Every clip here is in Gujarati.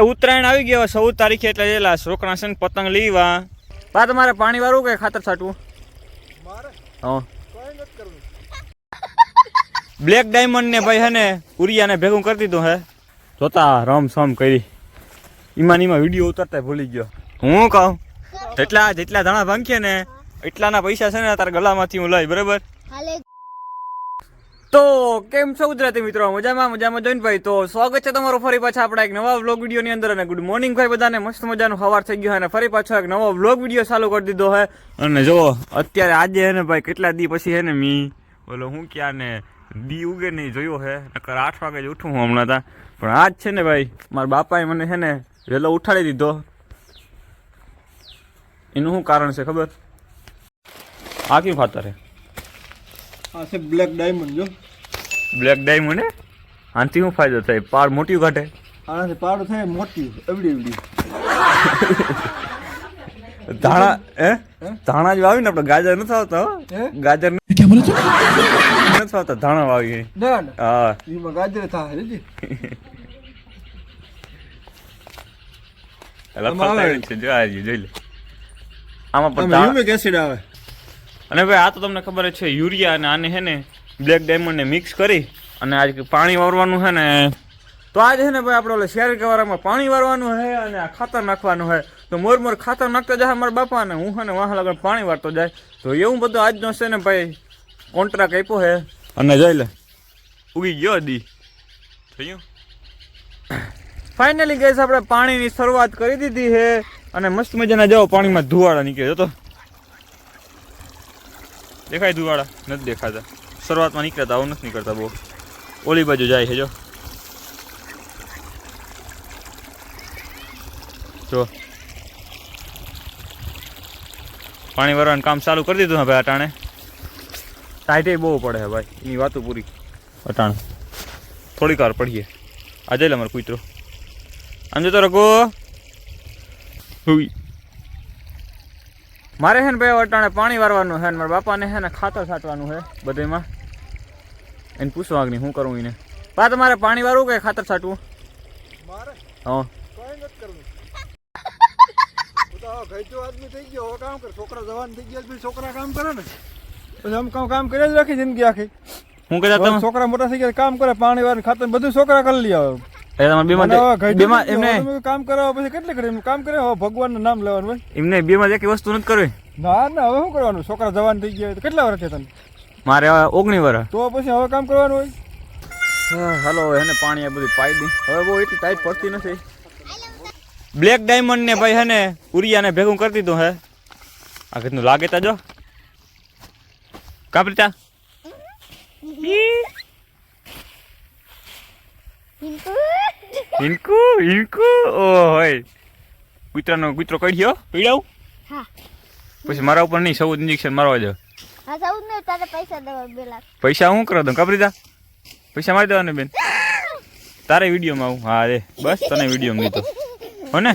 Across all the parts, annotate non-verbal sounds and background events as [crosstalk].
એ ઉત્તરાયણ આવી ગયો ચૌદ તારીખે એટલે જેલા છોકરા છે ને પતંગ લીવા. બા તમારે પાણી વાળું કે ખાતર છાંટવું? હા. બ્લેક ડાયમંડ ને ભાઈ હે ને ઉરિયાને ભેગું કરી દીધું હે. જોતા રમ સમ કરી. ઈમાન ઈમાં વીડિયો ઉતરતા ભૂલી ગયો. હું કહું? જેટલા જેટલા ધણા ભાંગીએ ને એટલાના પૈસા છે ને તારા ગલામાંથી હું લઈ બરાબર? હાલે. તો કેમ છો ગુજરાતી મિત્રો? મજામાં મજામાં જોઈને ભાઈ. તો સ્વાગત છે તમારું ફરી પાછા આપણા એક નવા વ્લોગ વિડીયોની અંદર અને ગુડ મોર્નિંગ ભાઈ બધાને. મસ્ત મજાનો સવાર થઈ ગયો અને ફરી પાછો એક નવો વ્લોગ વીડિયો ચાલુ કરી દીધો હે અને જો, અત્યારે આજે હે ને ભાઈ કેટલા દી પછી હે ને મી, બોલો હું ક્યાં ને દી ઉગે નહીં જોયો હે નકર આઠ વાગે જ ઉઠું હું હમણાં તા. પણ આજ છે ને ભાઈ, મારા બાપાએ મને છે ને વહેલો ઉઠાડી દીધો. એનું શું કારણ છે ખબર? આ કેવું ખાતર હે આ છે બ્લેક ડાયમંડ જો. બ્લેક ડાયમંડ હે? આનાથી શું ફાયદો થાય? પાર મોટી ઘટે? આનાથી પાડું થાય મોટી એવડી એવડી. ધાણા હે? ધાણા જ વાવી ને આપણે ગાજર નથી આવતા હો. હે? ગાજર નથી આવતા ધાણા વાવી ના હા. એમાં ગાજર થાય રેજી આવે. લફાફાઈ છે જો આજી જોઈ લે. આમાં પણ હ્યુમિક એસિડ આવે. અને ભાઈ આ તો તમને ખબર છે યુરિયા અને આને હે ને બ્લેક ડાયમંડને મિક્સ કરી અને આજ પાણી વારવાનું છે ને તો આજે છે ને ભાઈ આપણે ઓલે શેર કવારામાં પાણી વાળવાનું છે અને આ ખાતર નાખવાનું છે. તો મોર મોર ખાતર નાખતા જાય મારા બાપા ને હું છે ને વાહ લગન પાણી વારતો જાય. તો એવું બધું આજનો છે ને ભાઈ કોન્ટ્રાક્ટ આપ્યો છે. અને જોઈ લે. ઉગી ગયો દી. થયું? ફાઇનલી ગેસ આપણે પાણીની શરૂઆત કરી દીધી છે અને મસ્ત મજાના જાઓ પાણીમાં ધુવાળા નીકળ્યો તો. દેખાય ધુવાળા નથી દેખાતા. શરૂઆતમાં નીકળતા આવું નથી નીકળતા બહુ. ઓલી બાજુ જાય છે જો. જો. પાણી ભરવાનું કામ ચાલુ કરી દીધું હવે અટાણે? ટાઈટે બહુ પડે છે ભાઈ એની વાતો પૂરી. અટાણે. થોડીક વાર પડીએ. આજે લે અમારો કૂતરો. આમ જતો રગો હુઈ. મારે છે ને ભાઈ અટાણે પાણી વારવાનું છે ને મારા બાપાને છે ને ખાતર છાંટવાનું છે બધેમાં. એને પૂછવા નહીં શું કરું એને. પા તમારે પાણી વારવું કે ખાતર છાંટવું? મારે. હા. કોઈ નથી કરવું. તો હવે ઘરજો થઈ ગયો. કામ કરે. છોકરા જવાન થઈ ગયા છોકરા કામ કરે ને. પછી આમ કામ કામ કરી જ રાખી જિંદગી આખી. હું કહેતા છોકરા મોટા થઈ ગયા કામ કરે પાણી વાર ખાતર બધું છોકરા કરી લે હવે. એ તમારે બેમાં અને હવે ઘરજો બેમાં થઈ ગયો, એમને કામ કરાવો પછી કેટલી કરી કામ કરે ભગવાનનું નામ લેવાનું હોય. એમને બેમાં એક વસ્તુ નથી કરવી. ના ના હવે શું કરવાનું? છોકરા જવાન થઈ ગયા કેટલા વર્ષ છે તને? મારે ઓગણી વર્ષ તો પછી હવે કામ કરવાનું હોય? હા, હાલો એને પાણી આ બધું પાઈ દી હવે બહુ એટલી ટાઈટ પડતી નથી. બ્લેક ડાયમંડ ને ભાઈ હે ને ઉરિયાને ભેગું કરી દીધું હે. આ કેટલું લાગે તા જો. કાપરીતા હિંકુ હિંકુ? ઓ હોય. કૂતરાનો કૂતરો કઢ્યો પીડાવું હા. પછી મારા ઉપર નહીં સૌ ઇન્જેક્શન મારવા દો હા સાઉદ ને તારે પૈસા દેવા બે લાખ. પૈસા હું કરો દઉં? કાપરીતા પૈસા મારી દેવાને બેન. તારે વિડીયોમાં આવું? હા રે. બસ તને વિડીયોમાં લીધો હો ને?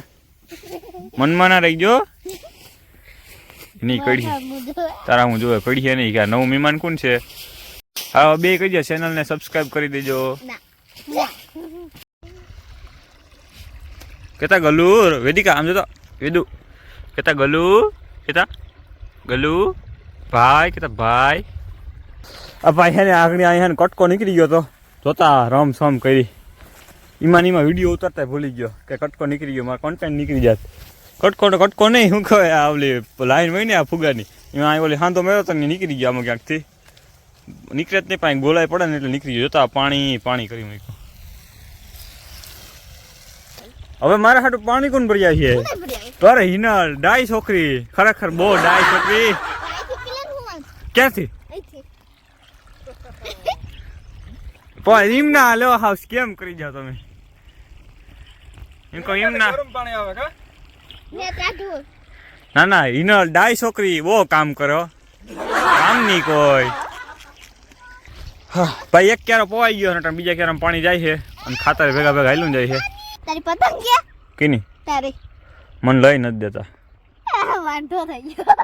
મનમાં ના રહી ગયો નહીં કઢી. તારા હું જોવે કઢીએ નહીં કે નવું મહેમાન કોણ છે? હા બે કહી દે ચેનલને સબસ્ક્રાઈબ કરી દેજો. કેતા ગલુ વેદિકા આમ જોતો વેદુ. કેતા ગલુ કેતા ગલુ ભાઈ, કેતા ભાઈ. આ ભાઈ હે આગળ અહીંયા કટકો નીકળી ગયો તો. જોતા રમ સમ કરી. ઈમાન ઈમાં વીડિયો ઉતરતા ભૂલી ગયો કે કટકો નીકળી ગયો, મારો કોન્ટેન્ટ નીકળી જાત. કટકો કટકો નહીં શું કહે, આ ઓલી લાઈન હોય ને આ ફુગાની, એમાં અહીં ઓલી હાંધો મેળો તો નીકળી ગયા આમાં ક્યાંકથી. નીકળે જ નહીં, પાણી ગોલાય પડે ને એટલે નીકળી ગયો. જોતા પાણી પાણી કરી મૂક્યું. હવે મારા હાટું પાણી કોણ ભર્યા છે અરે હિનલ ડાય છોકરી. ખરેખર બહુ ડાય છોકરી. ક્યાંથી? પણ એમ ના લો હાઉસ કેમ કરી જાવ તમે? એમ કહો એમ ના ના ના હિનલ ડાય છોકરી બહુ કામ કરો. કામ નહીં કોઈ. હા, ભાઈ એક ક્યારો પોવાઈ ગયો અને બીજા ક્યારા પાણી જાય છે અને ખાતર ભેગા ભેગા હાલ્યું જાય છે. તારી પતંગ કે કેની? તારી. મને લઈ નથી દેતા. વાંધો થઈ ગયો.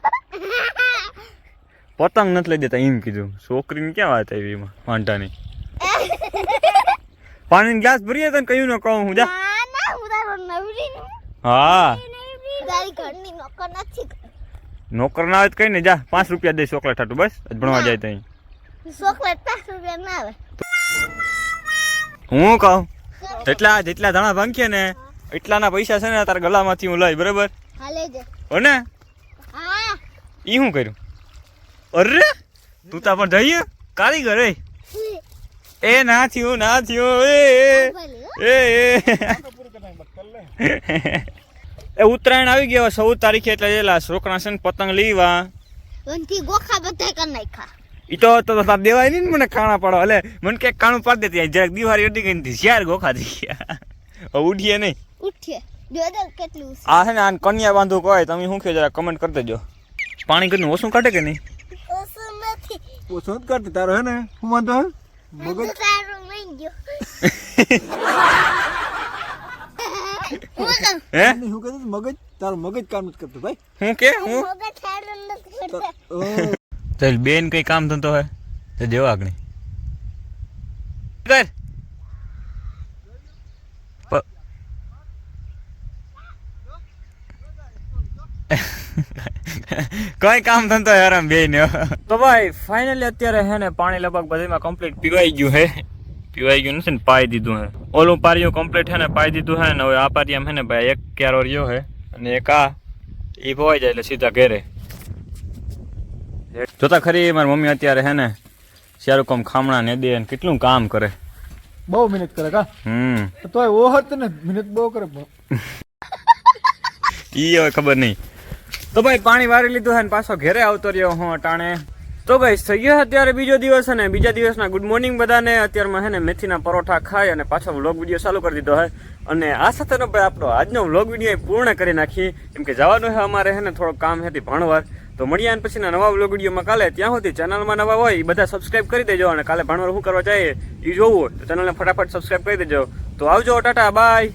પતંગ નથી લઈ દેતા એમ કીધું. છોકરીને ક્યાં વાત આવી એમાં વાંઢાની? પાણીનો ગ્લાસ ભરીએ તને કયું ન કહું હું જા. હું તારો ઘરની નોકર નથી. નોકર ના આવે કઈ ને જા પાંચ રૂપિયા દે ચોકલેટ હાટું બસ. ભણવા જાય ત્યાં ચોકલેટ પાંચ રૂપિયા ના આવે. હું કહું? જેટલા જેટલા દાણા ભાંગીએ ને એટલાના પૈસા છે ને તારા ગલામાંથી હું લઈ બરાબર? હો ને? ઈ શું કર્યું? અરે તું તા પણ જઈએ? કારીગર એ. એ ના થયું ના થયું એ એ, એ. ઉત્તરાયણ આવી ગયો ચૌદ તારીખે એટલે એલા છોકરા છે ને પતંગ લીવા ગોખા બધા કરી નાખ્યા. ઈ તો તો તાર દેવાય નહીં ને મને કાણા પાડો એટલે મને કે કાણું પાડી દેતી જરાક દિવાળી અડી ગઈ ને શિયાર ગોખા થઈ ગયા હવે ઉઠીએ નહીં. ઉઠીએ. જોદર કેટલું છે આ છે ને આને કન્યા બાંધવું કહે તમે શું કહો જરા કમેન્ટ કરી દેજો. પાણી કરીને ઓછું કાઢે કે નહીં? ઓછું નથી. ઓછો જ કરતી તારો હે ને? હું વાંધો હે? મગજ? બધું તારું નહીં ગયો. [laughs] હું કહું? હે? નહીં, હું કહેતો હતો, મગજ તારું મગજ કામ નથી કરતું ભાઈ. હું કે? હું? મગજ તારું નથી કરતા. ચાલ બેન કંઈ કામ ધંધો હે તો જેવો આગળ. કર [laughs] કોઈ કામ ધંધો હે આરામ બેન તો ભાઈ ફાઇનલી અત્યારે હે ને પાણી લગભગ બધીમાં કમ્પ્લીટ પીવાઈ ગયું હે. પીવાઈ ગયું નથી ને, પાઈ દીધું હે. ઓલું પારિયું કમ્પ્લીટ હે ને, પાઈ દીધું હે ને, હવે આ પારિયામ હે ને, ભાઈ, એક ક્યારો રહ્યો હે. અને એક આ એ ભવાઈ જાય એટલે સીધા ઘેરે. જોતા ખરી મારી મમ્મી અત્યારે હે ને શાહરુખ ખામણા ને દે કેટલું કામ કરે. બહુ મહેનત કરે કા? હમ. તો ઓહત ને મહેનત બહુ કરે [laughs] ઈ હવે ખબર નહીં. તો ભાઈ પાણી વારી લીધું હે ને પાછો ઘરે આવતો રહ્યો હું અટાણે. તો ભાઈ થઈ ગયો અત્યારે બીજો દિવસ અને બીજા દિવસના ગુડ મોર્નિંગ બધાને. અત્યારમાં હે ને મેથીના પરોઠા ખાઈ અને પાછો વ્લોગ વીડિયો ચાલુ કરી દીધો હે. અને આ સાથેનો ભાઈ આપણો આજનો વ્લોગ વીડિયો પૂર્ણ કરી નાખીએ કેમ કે જવાનું છે અમારે હે ને થોડો કામ હતી ભણવાર તો મળીએ અને પછીના નવા વ્લોગ વિડીયોમાં કાલે. ત્યાં સુધી ચેનલમાં નવા હોય એ બધા સબસ્ક્રાઇબ કરી દેજો અને કાલે ભણવાનું શું કરવા જાય એ જોવું તો ચેનલને ફટાફટ સબસ્ક્રાઇબ કરી દેજો. તો આવજો, ટાટા, બાય.